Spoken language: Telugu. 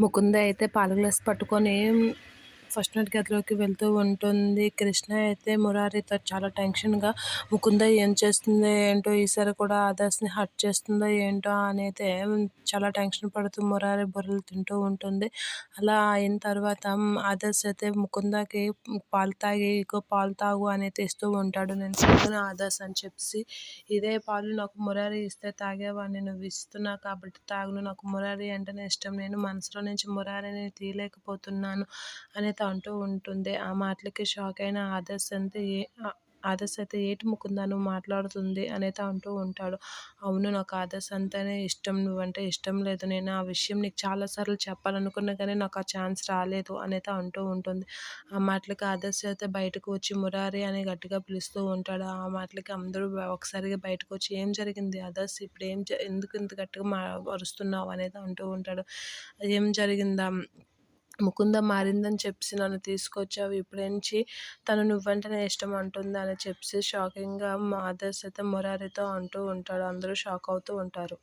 ముకుంద అయితే పాల గ్లాస్ పట్టుకొని ఫస్ట్ నైట్ గదిలోకి వెళ్తూ ఉంటుంది. కృష్ణ అయితే మురారితో చాలా టెన్షన్గా ముకుంద ఏం చేస్తుందో ఏంటో ఈసారి కూడా ఆదర్శని హర్ట్ చేస్తుందో ఏంటో అని అయితే చాలా టెన్షన్ పడుతూ మురారి బుర్రలు తింటూ ఉంటుంది. అలా అయిన తర్వాత ఆదర్శ్ అయితే ముకుందకి పాలు తాగి ఇగో పాలు తాగు అనేది ఇస్తూ ఉంటాడు. నేను తాగను ఆదర్శ్ అని చెప్పి ఇదే పాలు నాకు మురారి ఇస్తే తాగేవాడిని నువ్వు ఇస్తున్నావు కాబట్టి తాగును. నాకు మురారి అంటేనే ఇష్టం. నేను మనసులో నుంచి మురారిని తీయలేకపోతున్నాను అనే అయితే అంటూ ఉంటుంది. ఆ మాటలకి షాక్ అయిన ఆదర్శ్ అంతే ఏ ఆదర్శ్ అయితే ఏటి ముకుందా నువ్వు మాట్లాడుతుంది అనేది అంటూ ఉంటాడు. అవును నాకు ఆదర్శ్ అంటేనే ఇష్టం. నువ్వంటే ఇష్టం లేదు. నేను ఆ విషయం నీకు చాలాసార్లు చెప్పాలనుకున్నా కానీ నాకు ఆ ఛాన్స్ రాలేదు అనేది అంటూ ఉంటుంది. ఆ మాటలకి ఆదర్శ్ అయితే బయటకు వచ్చి మురారి అని గట్టిగా పిలుస్తూ ఉంటాడు. ఆ మాటలకి అందరూ ఒకసారిగా బయటకు వచ్చి ఏం జరిగింది ఆదర్శ్? ఇప్పుడు ఏం జ- ఎందుకు ఇంత గట్టిగా మా అరుస్తున్నావు అనేది అంటూ ఉంటాడు. ఏం జరిగిందా? ముకుంద మారిందని చెప్పి నన్ను తీసుకొచ్చావు ఇప్పుడేంచి తను నువ్వంటేనే ఇష్టం అంటుంది అని చెప్పి షాకింగ్గా మా ఆదర్శ్ అయితే మురారితో అంటూ ఉంటాడు. అందరూ షాక్ అవుతూ ఉంటారు.